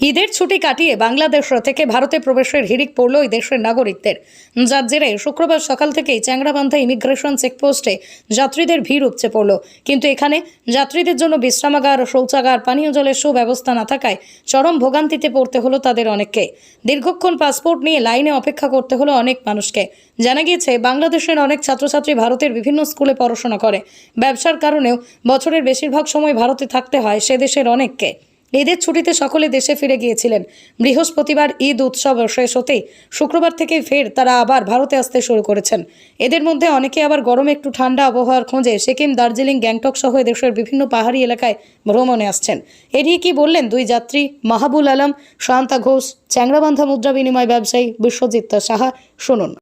ঈদের ছুটি কাটিয়ে বাংলাদেশ থেকে ভারতে প্রবেশের হিড়িক পড়ল ওই দেশের নাগরিকদের। যার জেরে শুক্রবার সকাল থেকেই চ্যাংরাবান্ধা ইমিগ্রেশন চেকপোস্টে যাত্রীদের ভিড় উপচে পড়ল। কিন্তু এখানে যাত্রীদের জন্য বিশ্রামাগার, শৌচাগার, পানীয় জলের সুব্যবস্থা না থাকায় চরম ভোগান্তিতে পড়তে হলো তাদের অনেককে। দীর্ঘক্ষণ পাসপোর্ট নিয়ে লাইনে অপেক্ষা করতে হলো অনেক মানুষকে। জানা গিয়েছে, বাংলাদেশের অনেক ছাত্রছাত্রী ভারতের বিভিন্ন স্কুলে পড়াশোনা করে। ব্যবসার কারণেও বছরের বেশিরভাগ সময় ভারতে থাকতে হয় সে দেশের অনেককে। ঈদের ছুটিতে সকলে দেশে ফিরে গিয়েছিলেন। বৃহস্পতিবার ঈদ উৎসব শেষ হতেই শুক্রবার থেকে ফের তারা আবার ভারতে আসতে শুরু করেছেন। এদের মধ্যে অনেকে আবার গরমে একটু ঠান্ডা আবহাওয়ার খোঁজে সিকিম, দার্জিলিং, গ্যাংটক সহ দেশের বিভিন্ন পাহাড়ি এলাকায় ভ্রমণে আসছেন। এড়িয়ে কি বললেন দুই যাত্রী? মাহাবুল আলম, শান্তা ঘোষ, চ্যাংরাবান্ধা মুদ্রা বিনিময় ব্যবসায়ী বিশ্বজিৎ সাহা। শুনুন।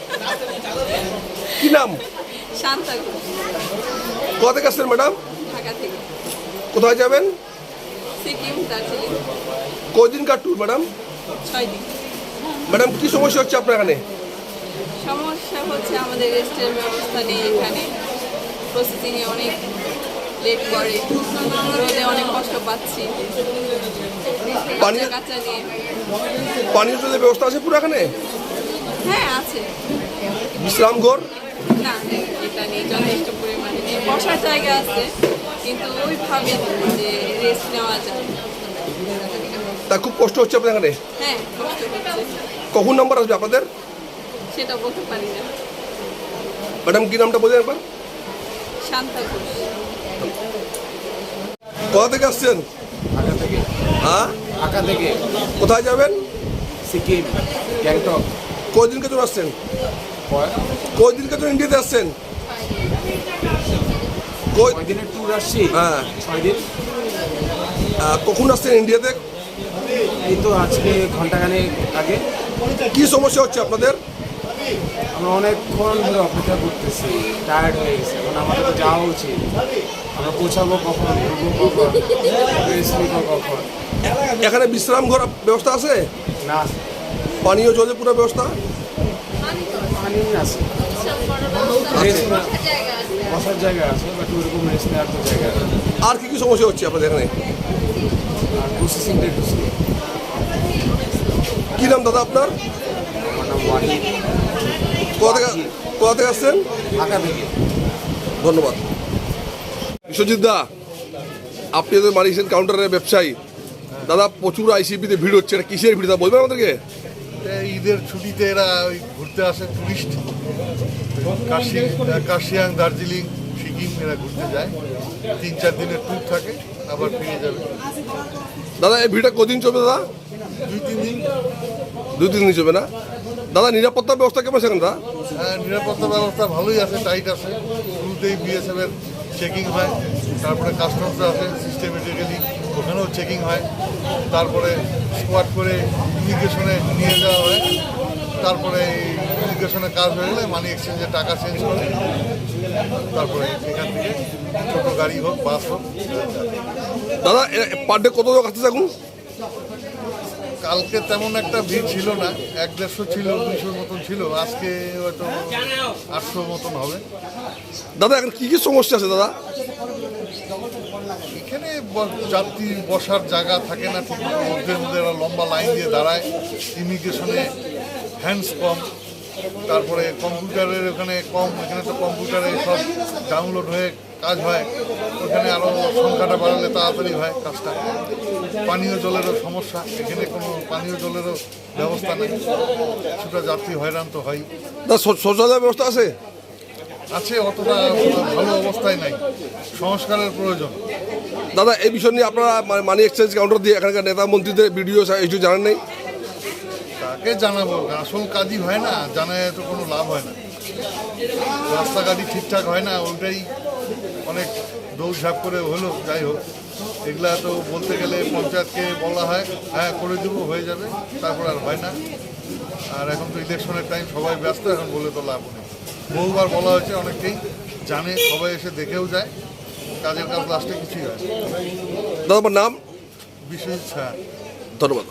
কি নাম? শান্তা কোথা থেকে আসছেন ম্যাডাম? ঢাকা থেকে। কোথায় যাবেন? সিকিম দার্জিলিং। কদিনকার ট্যুর ম্যাডাম? ছয় দিন। ম্যাডাম কি সমস্যা হচ্ছে আপনার এখানে? সমস্যা হচ্ছে আমাদের রেস্টের ব্যবস্থা নেই এখানে। প্রসেসিংয়ে অনেক লেট করে। রোদে অনেক কষ্ট পাচ্ছি। কাচ্চা নিয়ে। পানীয় জলের ব্যবস্থা আছে পুরো এখানে? হ্যাঁ আছে। বিশ্রাম ঘর না এটা নেই যথেষ্ট পরিমাণে বসার জায়গা আছে কিন্তু ওইভাবে যে রেস্ট নেওয়া যায় তা খুব কষ্ট হচ্ছে আপনার এখানে? হ্যাঁ কষ্ট হচ্ছে। কখন নাম্বার আসবে আপনাদের? সেটা বলতে পারি না। ম্যাডাম কি নামটা বললেন একবার? শান্তা ঘোষ। কোথা থেকে আসছেন? ঢাকা থেকে। হ্যাঁ? ঢাকা থেকে। কোথায় যাবেন? সিকিম গ্যাংটক। কদিনকে জন্য আসছেন? কদিনকে জন্য ইন্ডিয়াতে আসছেন কই- দিনের ট্যুর আসছি। হ্যাঁ। ছয় দিন। কখন আসছেন ইন্ডিয়াতে এই তো আজকে ঘন্টাখানেক আগে। কি সমস্যা হচ্ছে আপনাদের? আমরা অনেকক্ষণ ধরে অপেক্ষা করতেছি টায়ার্ড হয়ে গেছে। এখন আমাদের তো যাওয়া উচিত। আমরা পৌঁছাবো কখন ঢুকবো কখন রেস্ট নিব কখন? এখানে বিশ্রাম ঘর ব্যবস্থা আছে? না। পানীয় জলের পুরো ব্যবস্থা? পানি আছে। বসার জায়গা আছে বাট ওইরকম রেস্ট নেওয়ার তো জায়গা আর কি কি সমস্যা হচ্ছে আপনাদের এখানে? আর প্রসেসিংটা একটু slow। কি নাম দাদা আপনার? আমার নাম ওয়াহিদ। কোথা থেকে কোথা থেকে আসছেন? ঢাকা থেকে। ধন্যবাদ। বিশ্বজিৎ দা আপনি তো মারিয়েছেন কাউন্টারের ব্যবসায়ী দাদা প্রচুর আইসিপিতে ভিড় হচ্ছে এটা কিসের ভিড় তা বলবেন আমাদেরকে? ঈদের ছুটিতে এরা ওই ঘুরতে আসে টুরিস্ট কাশি কাশিয়াং দার্জিলিং সিকিম এরা ঘুরতে যায়। তিন চার দিনের ট্যুর থাকে আবার ফিরে যাবে। দাদা এই ভিড়টা কদিন চলবে দাদা? দুই তিন দিন। দুই তিন দিন চলবে না? দাদা নিরাপত্তা ব্যবস্থা কেমন সেখানে দাদা? হ্যাঁ, নিরাপত্তা ব্যবস্থা ভালোই আছে টাইট আছে। শুরুতেই বিএসএফের চেকিং হয় তারপরে কাস্টমস আছে সিস্টেমেটিক্যালি ওখানেও চেকিং হয়। তারপরে স্কোয়াড করে ইমিগ্রেশনে নিয়ে যাওয়া হয়। তারপরে ইমিগ্রেশনে কাজ হয়ে গেলে মানি এক্সচেঞ্জের টাকা চেঞ্জ করে তারপরে এখান থেকে ছোটো গাড়ি হোক বাস হোক দাদা পার ডে কত লোক আসতেছে এখন? কালকে তেমন একটা ভিড় ছিল না এক দেড়শো ছিল দুইশোর মতন ছিল আজকে হয়তো আটশো মতন হবে। দাদা এখন কি কি সমস্যা আছে দাদা? এখানে যাত্রী বসার জায়গা থাকে না ঠিক মধ্যে মধ্যে লম্বা লাইন দিয়ে দাঁড়ায়। ইমিগ্রেশনে হ্যান্ডস কম তারপরে কম্পিউটারের ওখানে কম এখানে তো কম্পিউটারে সব ডাউনলোড হয়ে কাজ হয় ওখানে আরও সংখ্যাটা বাড়ালে তাড়াতাড়ি হয় কাজটা। পানীয় জলেরও সমস্যা এখানে কোনো পানীয় জলেরও ব্যবস্থা নেই। সেটা যাত্রী হয়রান তো হয় দাদা শৌ- শৌচালয়ের ব্যবস্থা আছে? আছে অতটা ভালো অবস্থায় নাই। সংস্কারের প্রয়োজন। দাদা এই বিষয় নিয়ে আপনারা মানি এক্সচেঞ্জ কাউন্টার দিয়ে এখানকার নেতা মন্ত্রীদের ভিডিও কিছু জানেন নেই? কাকে জানাব? আসল কাজই হয় না জানায় তো কোনো লাভ হয় না। রাস্তাঘাটই ঠিকঠাক হয় না ওইটাই অনেক দৌড়ঝাঁপ করে হলো যাই হোক। এগুলা তো বলতে গেলে পঞ্চায়েতকে বলা হয় হ্যাঁ করে দেবো হয়ে যাবে তারপর আর হয় না। আর এখন তো ইলেকশনের টাইম সবাই ব্যস্ত এখন বলে তো লাভ নেই। বহুবার বলা হয়েছে অনেকেই জানে সবাই এসে দেখেও যায়। কাজের কাজ লাস্টে কিছুই হয় দাদা নাম? বিশ্বজিৎ ছায়া ধন্যবাদ।